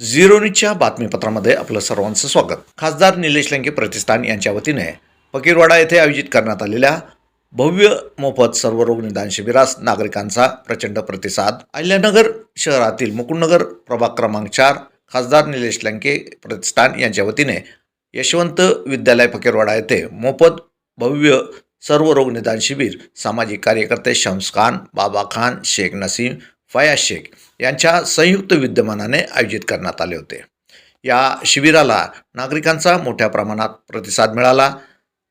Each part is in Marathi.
झिरो बातमीपत्रामध्ये आपलं सर्वांचं स्वागत. खासदार निलेश लंके प्रतिष्ठान यांच्या वतीने फकीरवाडा येथे आयोजित करण्यात आलेल्या भव्य मोफत सर्वरोग निदान शिबिरास नागरिकांचा प्रचंड प्रतिसाद. अहिल्यानगर शहरातील मुकुंदनगर प्रभाग क्रमांक चार खासदार निलेश लंके प्रतिष्ठान यांच्या वतीने यशवंत विद्यालय फकीरवाडा येथे मोफत भव्य सर्व रोग निदान शिबिर सामाजिक कार्यकर्ते शम्स खान बाबा खान शेख नसीम फयाज शेख यांच्या संयुक्त विद्यमानाने आयोजित करण्यात आले होते. या शिबिराला नागरिकांचा मोठ्या प्रमाणात प्रतिसाद मिळाला.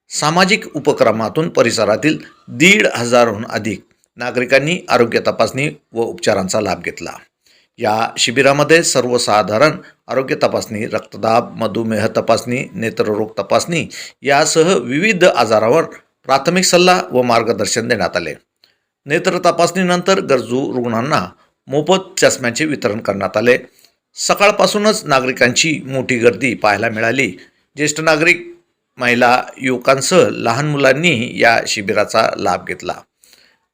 सामाजिक उपक्रमातून परिसरातील दीड हजारहून अधिक नागरिकांनी आरोग्य तपासणी व उपचारांचा लाभ घेतला. या शिबिरामध्ये सर्वसाधारण आरोग्य तपासणी रक्तदाब मधुमेह तपासणी नेत्ररोग तपासणी यासह विविध आजारावर प्राथमिक सल्ला व मार्गदर्शन देण्यात आले. नेत्र तपासणीनंतर गरजू रुग्णांना मोफत चष्म्याचे वितरण करण्यात आले. सकाळपासूनच नागरिकांची मोठी गर्दी पाहायला मिळाली. ज्येष्ठ नागरिक महिला युवकांसह लहान मुलांनीही या शिबिराचा लाभ घेतला.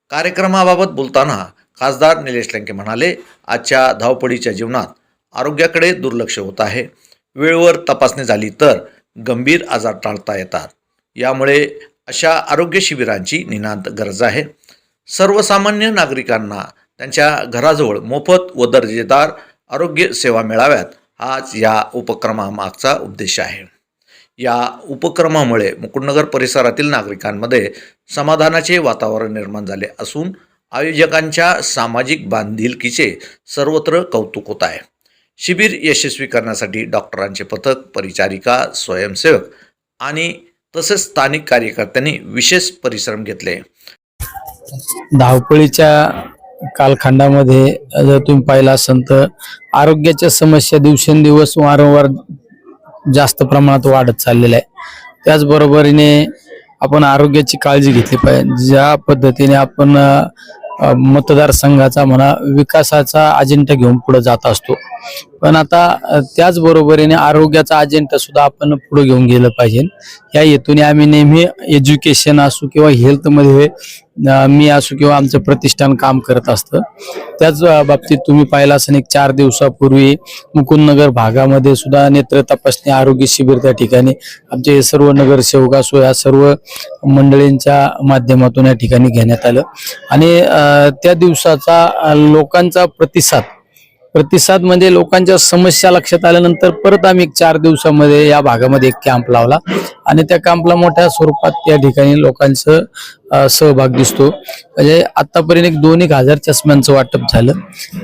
कार्यक्रमाबाबत बोलताना खासदार निलेश लंके म्हणाले आजच्या धावपळीच्या जीवनात आरोग्याकडे दुर्लक्ष होत आहे. वेळेवर तपासणी झाली तर गंभीर आजार टाळता येतात. यामुळे अशा आरोग्य शिबिरांची निनांत गरज आहे. सर्वसामान्य नागरिकांना त्यांच्या घराजवळ मोफत व दर्जेदार आरोग्य सेवा मिळाव्यात हाच या उपक्रमामागचा उद्देश आहे. या उपक्रमामुळे मुकुंदनगर परिसरातील नागरिकांमध्ये समाधानाचे वातावरण निर्माण झाले असून आयोजकांच्या सामाजिक बांधिलकीचे सर्वत्र कौतुक होत आहे. शिबिर यशस्वी करण्यासाठी डॉक्टरांचे पथक परिचारिका स्वयंसेवक आणि तसेच स्थानिक कार्यकर्त्यांनी विशेष परिश्रम घेतले. धावपळीच्या कालखंडामध्ये जर तुम्ही पाहिला असाल तर आरोग्याच्या समस्या दिवसेंदिवस वारंवार जास्त प्रमाणात वाढत चाललेल्या आहे त्याचबरोबरीने आपण आरोग्याची काळजी घेतली पाहिजे. ज्या पद्धतीने आपण मतदारसंघाचा म्हणा विकासाचा अजेंडा घेऊन पुढे जात असतो. पण आता त्याचबरोबरीने आरोग्याचा अजेंडा सुद्धा आपण पुढे घेऊन गेलं पाहिजे. या हेतूने आम्ही नेहमी एज्युकेशन असू किंवा हेल्थमध्ये मी असू किंवा आमचं प्रतिष्ठान काम करत असतं. त्याच बाबतीत तुम्ही पाहिला असेल एक चार दिवसापूर्वी मुकुंदनगर भागामध्ये सुद्धा नेत्र तपासणी आरोग्य शिबिर त्या ठिकाणी आमचे सर्व नगरसेवक असो या सर्व मंडळींच्या माध्यमातून या ठिकाणी घेण्यात आलं. आणि त्या दिवसाचा लोकांचा प्रतिसाद प्रतिसाद म्हणजे लोकांच्या समस्या लक्षात आल्यानंतर परत आम्ही चार दिवसामध्ये या भागामध्ये एक कॅम्प लावला. आणि त्या कॅम्पला मोठ्या स्वरूपात त्या ठिकाणी लोकांचं सहभाग दिसतो. म्हणजे आतापर्यंत एक दोन एक हजार चष्म्यांचं वाटप झालं.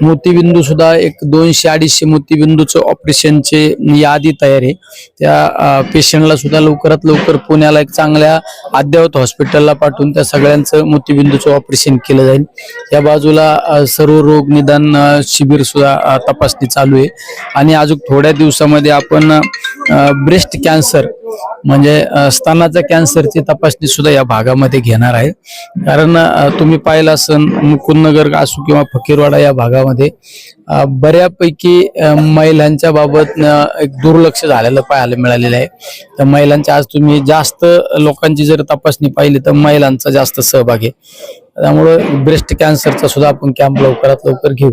मोतीबिंदू सुद्धा एक दोनशे अडीचशे मोतीबिंदूचं ऑपरेशनचे यादी तयार आहे. त्या पेशंटला सुद्धा लवकरात लवकर पुण्याला एक चांगल्या अद्ययावत हॉस्पिटलला पाठवून त्या सगळ्यांचं मोतीबिंदूचं ऑपरेशन केलं जाईल. या बाजूला सर्व रोग निदान शिबिर सुद्धा तपासणी चालू आहे. आणि अजून थोड्या दिवसामध्ये आपण ब्रेस्ट कॅन्सर म्हणजे स्तनाच्या कॅन्सरची तपासणी सुद्धा या भागामध्ये घेणार आहे. कारण तुम्ही पाहिलं असन मुकुंदनगर असू किंवा फकीरवाडा या भागामध्ये बऱ्यापैकी महिलांच्या बाबत एक दुर्लक्ष झालेलं पाहायला मिळालेलं आहे. तर महिलांच्या आज तुम्ही जास्त लोकांची जर तपासणी पाहिली तर महिलांचा जास्त सहभाग आहे. त्यामुळे ब्रेस्ट कॅन्सरचा सुद्धा आपण कॅम्प लवकरात लवकर घेऊ.